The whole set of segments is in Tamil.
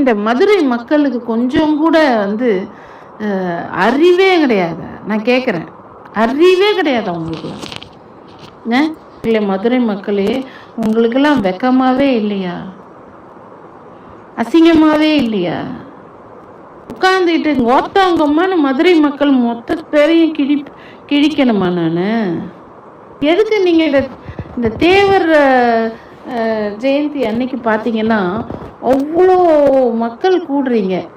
இந்த மதுரை மக்களுக்கு கொஞ்சம் கூட வந்து அறிவே கிடையாது. நான் கேட்குறேன் அறிவே கிடையாது அவங்களுக்குலாம் இல்லை மதுரை மக்களே உங்களுக்கெல்லாம் வெக்கமாகவே இல்லையா? அசிங்கமாவே இல்லையா? உட்காந்துட்டு ஓத்தாங்கம்மான்னு மதுரை மக்கள் மொத்த பேரையும் கிழி கிழிக்கணுமா நான்? எதுக்கு நீங்கள் இந்த இந்த தேவர் ஜெயந்தி அன்னைக்கு பார்த்தீங்கன்னா அவ்வளோ மக்கள் கூடுறீங்க.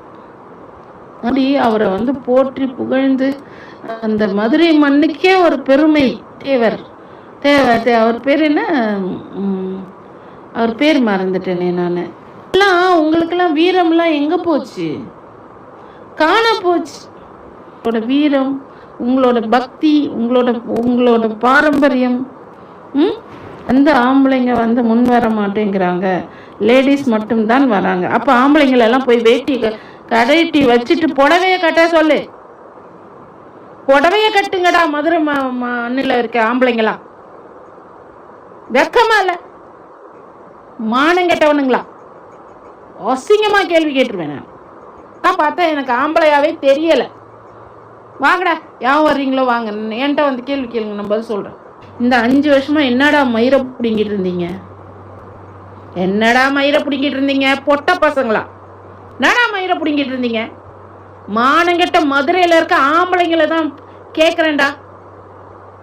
அப்படி அவரை வந்து போற்றி புகழ்ந்து அந்த மதுரை மண்ணுக்கே ஒரு பெருமை தேவர் தேவர் தே- அவர் பேர் என்ன? அவர் பேர் மறந்துட்டேனே நான். எல்லாம் உங்களுக்கெல்லாம் வீரம்லாம் எங்கே போச்சு? காண போச்சு. உங்களோட வீரம் உங்களோட பக்தி உங்களோட உங்களோட பாரம்பரியம் ம்? அந்த ஆம்பளைங்க வந்து முன் வர மாட்டேங்கிறாங்க. லேடிஸ் மட்டும்தான் வராங்க. அப்போ ஆம்பளைங்களெல்லாம் போய் வேட்டி கடைட்டி வச்சுட்டு புடவைய கட்ட சொல்லு. புடவையை கட்டுங்கடா மதுரை ம- மண்ணில் இருக்க ஆம்பளைங்களா? வெக்கமா இல்லை. மானம் கெட்டவனுங்களா? அசிங்கமா கேள்வி கேட்டுருவேன் நான். பார்த்தா எனக்கு ஆம்பளையாவே தெரியலை. வாங்கடா யாவும் வர்றீங்களோ வாங்க. என்கிட்ட வந்து கேள்வி கேளுங்க நான் பதில் இந்த அஞ்சு வருஷமா என்னடா மயிரை பிடிங்கிட்டு இருந்தீங்க? என்னடா மயிரை பிடிங்கிட்டு இருந்தீங்க? பொட்ட பசங்களா? என்னடா மயிரை பிடிங்கிட்டு இருந்தீங்க? மானங்கெட்ட மதுரையில் இருக்க ஆம்பளைங்களை தான் கேட்குறேன்டா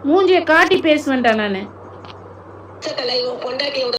மூஞ்சியை காட்டி பேசுவேன்டா நான். பொண்டாட்டியோட